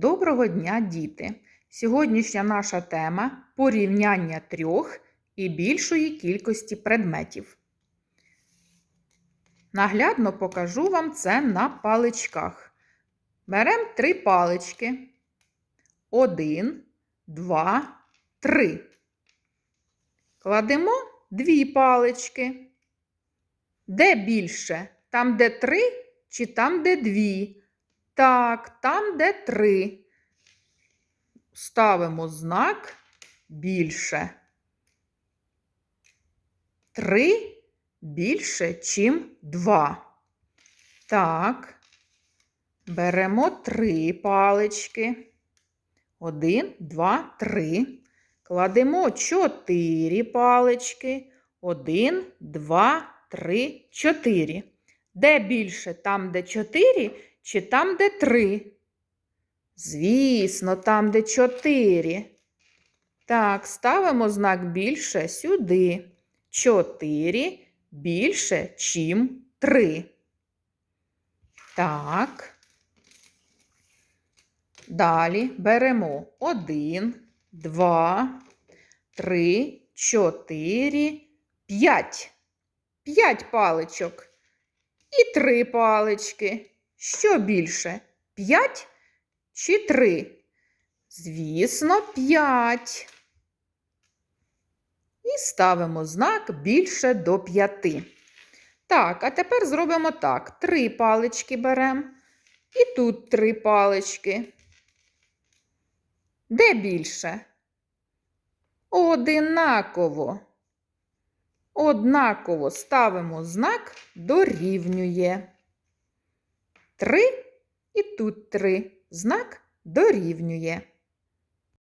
Доброго дня, діти! Сьогоднішня наша тема порівняння трьох і більшої кількості предметів. Наглядно покажу вам це на паличках. Беремо три палички. Один, два, три. Кладемо дві палички. Де більше? Там, де три, чи там, де дві? Так, там, де три. Ставимо знак більше. Три більше, чим два. Так, беремо три палички. Один, два, три. Кладемо чотири палички. Один, два, три, чотири. Де більше? Там, де чотири, чи там, де три? Звісно, там, де чотири. Так, ставимо знак більше сюди. Чотири більше, чим три. Так. Далі беремо один, два, три, чотири, п'ять. П'ять паличок. І три палички. Що більше? П'ять чи три? Звісно, п'ять. І ставимо знак більше до п'яти. Так, а тепер зробимо так: три палички беремо. І тут три палички. Де більше? Одинаково. Однаково ставимо знак дорівнює. Три і тут три. Знак дорівнює.